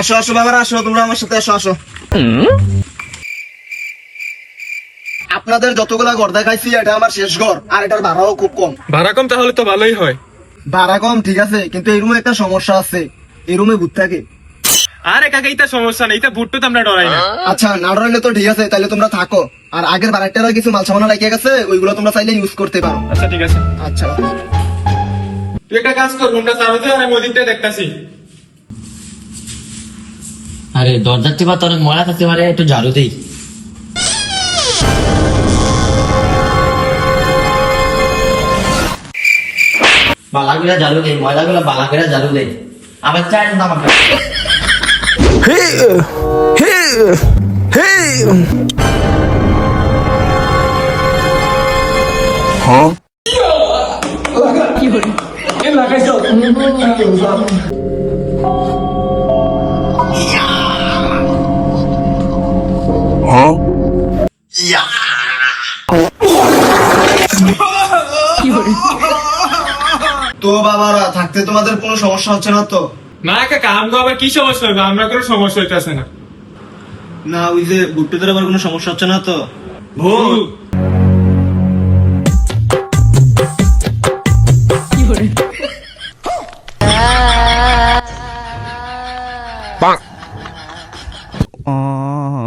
আসো আসো বাবারা আসো তোমরা আমার সাথে আসো আসো। আপনাদের যতগুলা ঘর দেখাইছি এটা আমার শেষ ঘর আর এটার ভাড়াও খুব কম। ভাড়া কম তাহলে তো ভালোই হয়। ভাড়া কম ঠিক আছে কিন্তু এই রুমে একটা সমস্যা আছে। এই রুমে ভূত থাকে। আরে কাকা ইতা সমস্যা নেই ইতা ভুট্টো তো আমরা ডরাই না। আচ্ছা না রইলে তো ঠিক আছে তাহলে তোমরা থাকো। আর আগের বারাকটার কিছু মাল সামানা লাগিয়ে গেছে ওইগুলো তোমরা চাইলে ইউজ করতে পারো। আচ্ছা ঠিক আছে। আচ্ছা। তুই একটা কাজ কর রুমটা চালু দে আমি ওদিকটা দেখতাছি। আরে দরজার টিপা তো অনেক ময়লা থাকতে পারে একটু ঝাড়ু দেই। বালাগুলা ঝাড়ু দেই ময়লাগুলা বালাগুলা ঝাড়ু দেই। আবার চাই না আমাকে। তো বাবারা থাকতে তোমাদের কোনো সমস্যা হচ্ছে না তো? না কাকা আমগো আবার কি সমস্যা হবে আমরা কোনো সমস্যা হইতেছে না। না ওই যে ভুট্টুদের আবার কোনো সমস্যা হচ্ছে না তো? ভূত Bonk. Oh.